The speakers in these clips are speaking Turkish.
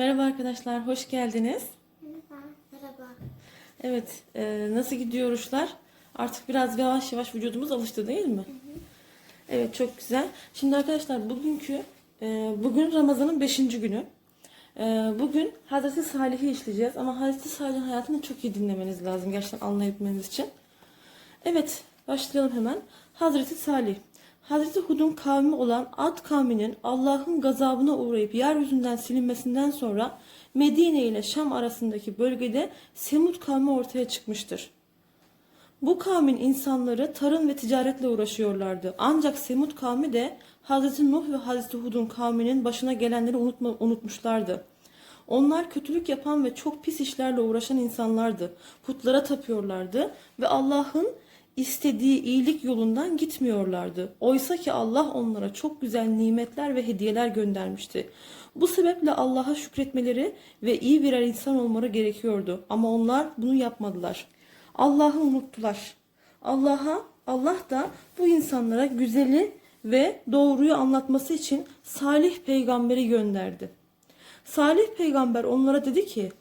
Merhaba arkadaşlar, hoş geldiniz. Merhaba. Merhaba. Evet, e, nasıl gidiyor oruçlar? Artık biraz yavaş yavaş vücudumuz alıştı değil mi? Evet, çok güzel. Şimdi arkadaşlar bugünkü, e, bugün Ramazan'ın 5. günü. E, bugün Hazreti Salih'i işleyeceğiz ama Hazreti Salih'in hayatını çok iyi dinlemeniz lazım gerçekten anlayabilmeniz için. Evet, başlayalım hemen. Hazreti Salih. Hazreti Hud'un kavmi olan Ad kavminin Allah'ın gazabına uğrayıp yeryüzünden silinmesinden sonra Medine ile Şam arasındaki bölgede Semud kavmi ortaya çıkmıştır. Bu kavmin insanları tarım ve ticaretle uğraşıyorlardı. Ancak Semud kavmi de Hazreti Nuh ve Hazreti Hud'un kavminin başına gelenleri unutma, unutmuşlardı. Onlar kötülük yapan ve çok pis işlerle uğraşan insanlardı. Putlara tapıyorlardı ve Allah'ın istediği iyilik yolundan gitmiyorlardı. Oysa ki Allah onlara çok güzel nimetler ve hediyeler göndermişti. Bu sebeple Allah'a şükretmeleri ve iyi birer insan olmaları gerekiyordu. Ama onlar bunu yapmadılar. Allah'ı unuttular. Allah'a Allah da bu insanlara güzeli ve doğruyu anlatması için Salih peygamberi gönderdi. Salih peygamber onlara dedi ki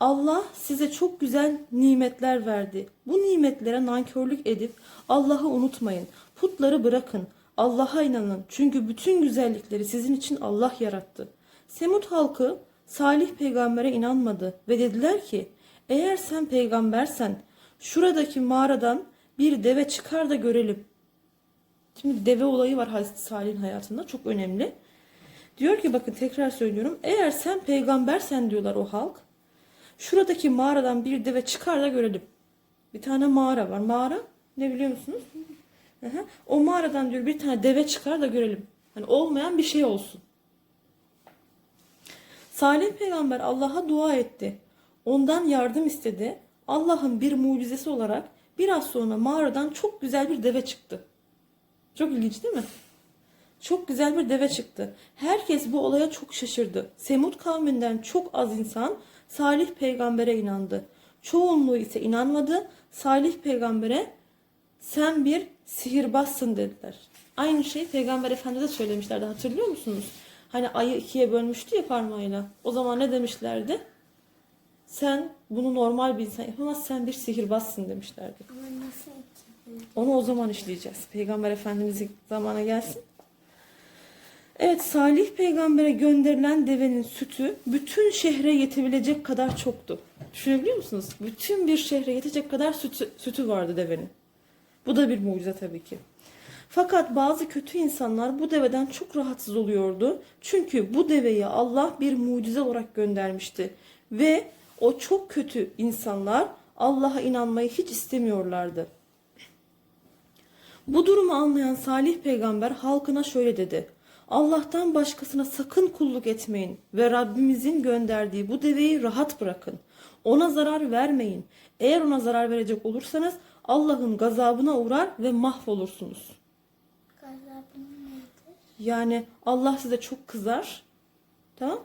Allah size çok güzel nimetler verdi. Bu nimetlere nankörlük edip Allah'ı unutmayın. Putları bırakın. Allah'a inanın. Çünkü bütün güzellikleri sizin için Allah yarattı. Semud halkı Salih peygambere inanmadı ve dediler ki eğer sen peygambersen şuradaki mağaradan bir deve çıkar da görelim. Şimdi deve olayı var Hazreti Salih'in hayatında çok önemli. Diyor ki bakın tekrar söylüyorum. Eğer sen peygambersen diyorlar o halk. Şuradaki mağaradan bir deve çıkar da görelim. Bir tane mağara var. Mağara ne biliyor musunuz? Hı. O mağaradan diyor bir tane deve çıkar da görelim. Hani olmayan bir şey olsun. Salih peygamber Allah'a dua etti. Ondan yardım istedi. Allah'ın bir mucizesi olarak biraz sonra mağaradan çok güzel bir deve çıktı. Çok ilginç değil mi? Çok güzel bir deve çıktı. Herkes bu olaya çok şaşırdı. Semud kavminden çok az insan Salih peygambere inandı. Çoğunluğu ise inanmadı. Salih peygambere sen bir sihirbazsın dediler. Aynı şeyi peygamber efendi de söylemişlerdi hatırlıyor musunuz? Hani ayı ikiye bölmüştü ya parmağıyla. O zaman ne demişlerdi? Sen bunu normal bir insan yapamaz sen bir sihirbazsın demişlerdi. Ama nasıl? Onu o zaman işleyeceğiz. Peygamber Efendimiz'in zamana gelsin. Evet Salih peygambere gönderilen devenin sütü bütün şehre yetebilecek kadar çoktu. Düşünebiliyor musunuz? Bütün bir şehre yetecek kadar sütü, sütü vardı devenin. Bu da bir mucize tabii ki. Fakat bazı kötü insanlar bu deveden çok rahatsız oluyordu. Çünkü bu deveyi Allah bir mucize olarak göndermişti. Ve o çok kötü insanlar Allah'a inanmayı hiç istemiyorlardı. Bu durumu anlayan Salih peygamber halkına şöyle dedi. Allah'tan başkasına sakın kulluk etmeyin ve Rabbimizin gönderdiği bu deveyi rahat bırakın. Ona zarar vermeyin. Eğer ona zarar verecek olursanız Allah'ın gazabına uğrar ve mahvolursunuz. Gazabın nedir? Yani Allah size çok kızar. Tamam?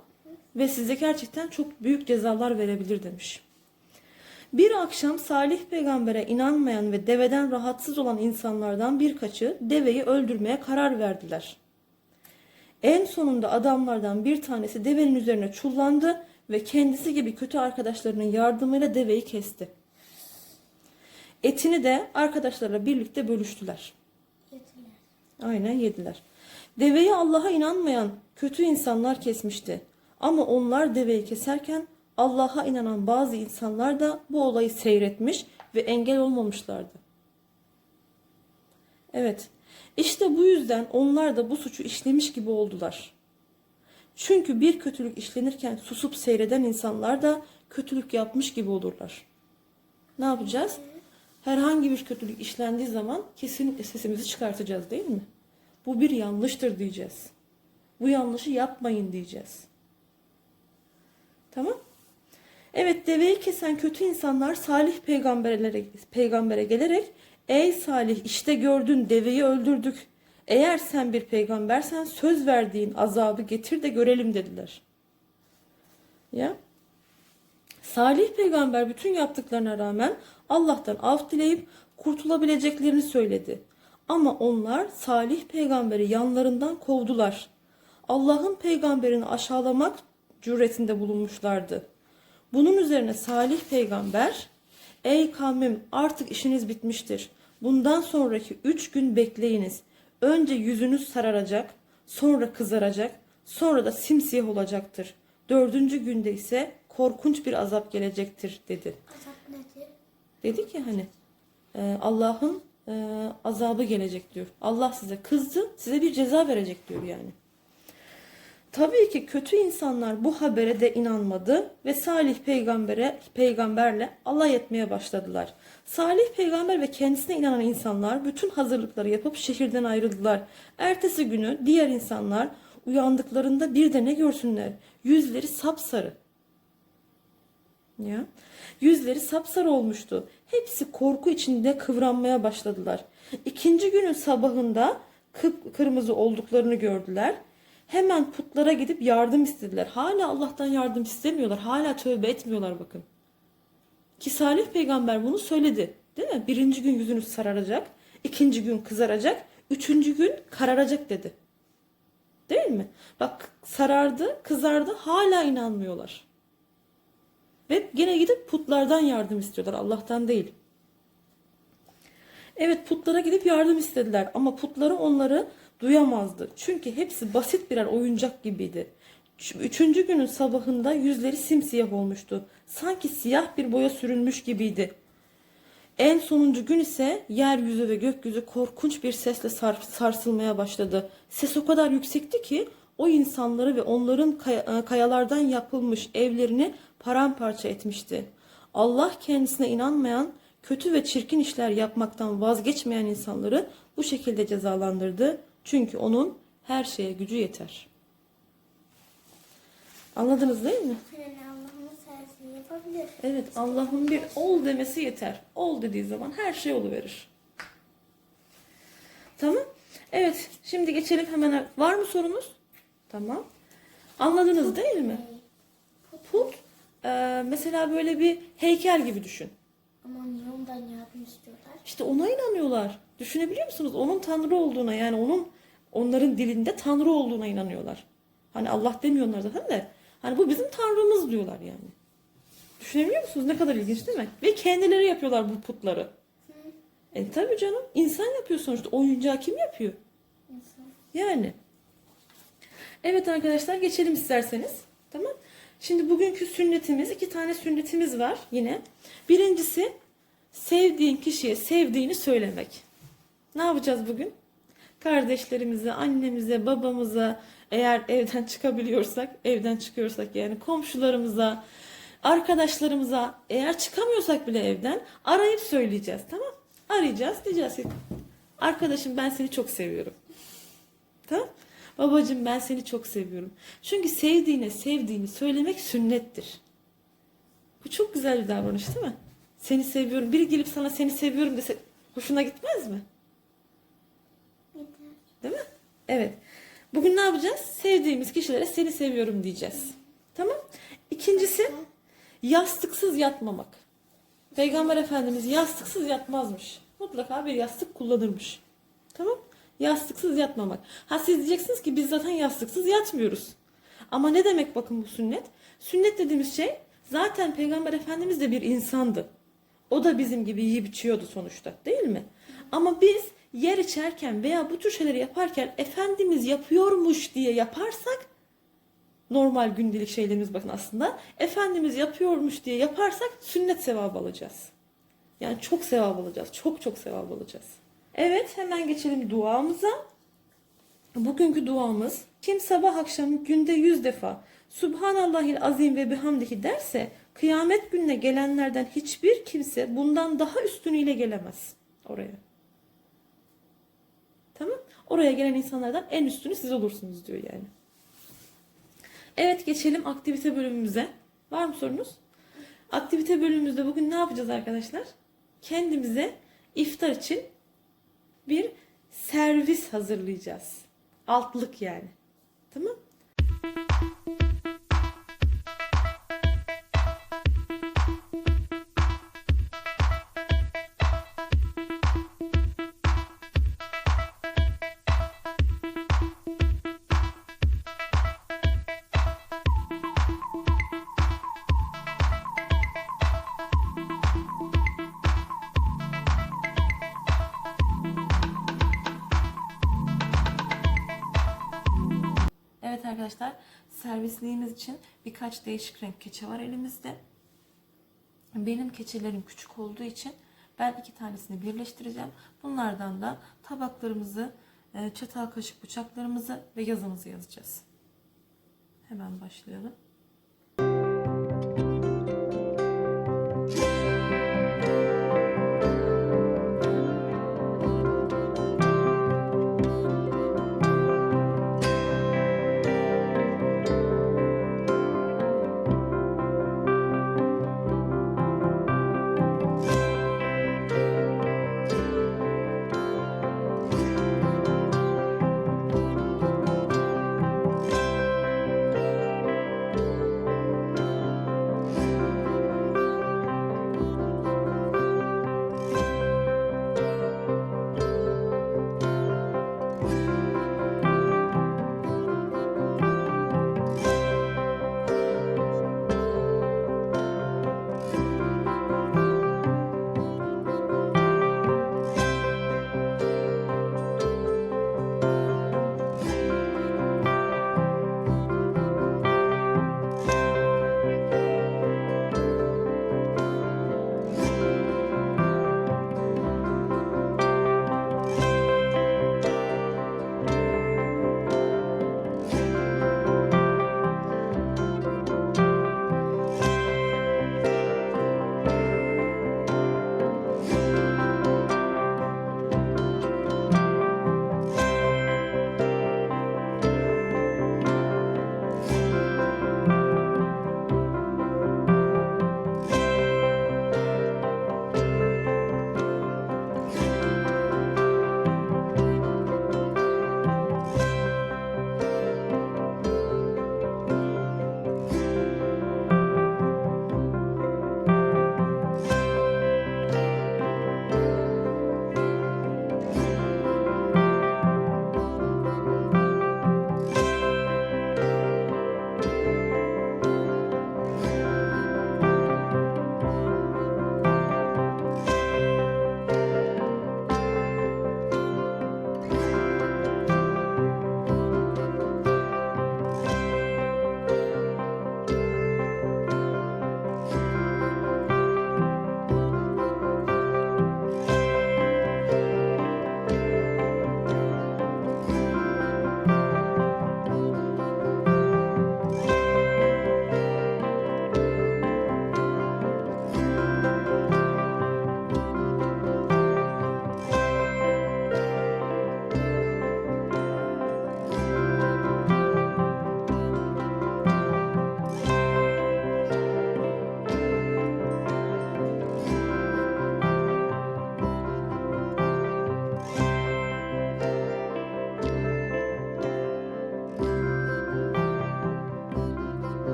Ve size gerçekten çok büyük cezalar verebilir demiş. Bir akşam Salih peygambere inanmayan ve deveden rahatsız olan insanlardan birkaçı deveyi öldürmeye karar verdiler. En sonunda adamlardan bir tanesi devenin üzerine çullandı ve kendisi gibi kötü arkadaşlarının yardımıyla deveyi kesti. Etini de arkadaşlarla birlikte bölüştüler. Yediler. Aynen yediler. Deveyi Allah'a inanmayan kötü insanlar kesmişti. Ama onlar deveyi keserken Allah'a inanan bazı insanlar da bu olayı seyretmiş ve engel olmamışlardı. Evet. İşte bu yüzden onlar da bu suçu işlemiş gibi oldular. Çünkü bir kötülük işlenirken susup seyreden insanlar da kötülük yapmış gibi olurlar. Ne yapacağız? Herhangi bir kötülük işlendiği zaman kesinlikle sesimizi çıkartacağız değil mi? Bu bir yanlıştır diyeceğiz. Bu yanlışı yapmayın diyeceğiz. Tamam? Evet deveyi kesen kötü insanlar Salih peygamberlere, peygambere gelerek Ey Salih işte gördün deveyi öldürdük. Eğer sen bir peygambersen söz verdiğin azabı getir de görelim dediler. Ya. Salih peygamber bütün yaptıklarına rağmen Allah'tan af dileyip kurtulabileceklerini söyledi. Ama onlar Salih peygamberi yanlarından kovdular. Allah'ın peygamberini aşağılamak cüretinde bulunmuşlardı. Bunun üzerine Salih peygamber, ey kavmim artık işiniz bitmiştir. Bundan sonraki üç gün bekleyiniz. Önce yüzünüz sararacak, sonra kızaracak, sonra da simsiyah olacaktır. Dördüncü günde ise korkunç bir azap gelecektir dedi. Azap nedir? Dedik ya hani e, Allah'ın e, azabı gelecek diyor. Allah size kızdı, size bir ceza verecek diyor yani. Tabii ki kötü insanlar bu habere de inanmadı ve Salih peygambere peygamberle alay etmeye başladılar. Salih peygamber ve kendisine inanan insanlar bütün hazırlıkları yapıp şehirden ayrıldılar. Ertesi günü diğer insanlar uyandıklarında bir de ne görsünler? Yüzleri sapsarı. Ya. Yüzleri sapsarı olmuştu. Hepsi korku içinde kıvranmaya başladılar. İkinci günün sabahında kıpkırmızı olduklarını gördüler. Hemen putlara gidip yardım istediler. Hala Allah'tan yardım istemiyorlar. Hala tövbe etmiyorlar bakın. Ki Salih peygamber bunu söyledi. Değil mi? Birinci gün yüzünüz sararacak. ikinci gün kızaracak. Üçüncü gün kararacak dedi. Değil mi? Bak sarardı, kızardı. Hala inanmıyorlar. Ve gene gidip putlardan yardım istiyorlar. Allah'tan değil. Evet putlara gidip yardım istediler ama putları onları duyamazdı. Çünkü hepsi basit birer oyuncak gibiydi. Üçüncü günün sabahında yüzleri simsiyah olmuştu. Sanki siyah bir boya sürülmüş gibiydi. En sonuncu gün ise yeryüzü ve gökyüzü korkunç bir sesle sar- sarsılmaya başladı. Ses o kadar yüksekti ki o insanları ve onların kaya- e, kayalardan yapılmış evlerini paramparça etmişti. Allah kendisine inanmayan, kötü ve çirkin işler yapmaktan vazgeçmeyen insanları bu şekilde cezalandırdı. Çünkü onun her şeye gücü yeter. Anladınız değil mi? Yani Allah'ın sayesinde yapabilir. Evet Allah'ın bir ol demesi yeter. Ol dediği zaman her şey oluverir. Tamam. Evet şimdi geçelim hemen. Var mı sorunuz? Tamam. Anladınız değil mi? Put e, mesela böyle bir heykel gibi düşün. Ama niye ondan yardım istiyorlar? İşte ona inanıyorlar. Düşünebiliyor musunuz? Onun tanrı olduğuna yani onun onların dilinde tanrı olduğuna inanıyorlar. Hani Allah demiyorlar zaten de. Hani bu bizim tanrımız diyorlar yani. Düşünebiliyor musunuz? Ne kadar ilginç değil mi? Ve kendileri yapıyorlar bu putları. E tabii canım. insan yapıyor sonuçta. Oyuncağı kim yapıyor? İnsan. Yani. Evet arkadaşlar geçelim isterseniz. Tamam. Şimdi bugünkü sünnetimiz, iki tane sünnetimiz var yine. Birincisi sevdiğin kişiye sevdiğini söylemek. Ne yapacağız bugün? Kardeşlerimize, annemize, babamıza, eğer evden çıkabiliyorsak, evden çıkıyorsak yani komşularımıza, arkadaşlarımıza, eğer çıkamıyorsak bile evden arayıp söyleyeceğiz tamam? Arayacağız diyeceğiz ki arkadaşım ben seni çok seviyorum. Tamam? Babacım ben seni çok seviyorum. Çünkü sevdiğine sevdiğini söylemek sünnettir. Bu çok güzel bir davranış değil mi? Seni seviyorum. Biri gelip sana seni seviyorum dese hoşuna gitmez mi? Yeter. Değil mi? Evet. Bugün ne yapacağız? Sevdiğimiz kişilere seni seviyorum diyeceğiz. Tamam? İkincisi yastıksız yatmamak. Peygamber Efendimiz yastıksız yatmazmış. Mutlaka bir yastık kullanırmış. Tamam? Yastıksız yatmamak. Ha siz diyeceksiniz ki biz zaten yastıksız yatmıyoruz. Ama ne demek bakın bu sünnet? Sünnet dediğimiz şey zaten Peygamber Efendimiz de bir insandı. O da bizim gibi yiyip içiyordu sonuçta değil mi? Ama biz yer içerken veya bu tür şeyleri yaparken Efendimiz yapıyormuş diye yaparsak normal gündelik şeylerimiz bakın aslında Efendimiz yapıyormuş diye yaparsak sünnet sevabı alacağız. Yani çok sevap alacağız. Çok çok sevap alacağız. Evet hemen geçelim duamıza. Bugünkü duamız kim sabah akşam günde yüz defa Subhanallahil azim ve bihamdihi derse kıyamet gününe gelenlerden hiçbir kimse bundan daha üstünüyle gelemez oraya. Tamam? Oraya gelen insanlardan en üstünü siz olursunuz diyor yani. Evet geçelim aktivite bölümümüze. Var mı sorunuz? Aktivite bölümümüzde bugün ne yapacağız arkadaşlar? Kendimize iftar için bir servis hazırlayacağız. Altlık yani. Tamam? Servisliğimiz için birkaç değişik renk keçe var elimizde. Benim keçelerim küçük olduğu için ben iki tanesini birleştireceğim. Bunlardan da tabaklarımızı, e, çatal kaşık bıçaklarımızı ve yazımızı yazacağız. Hemen başlayalım.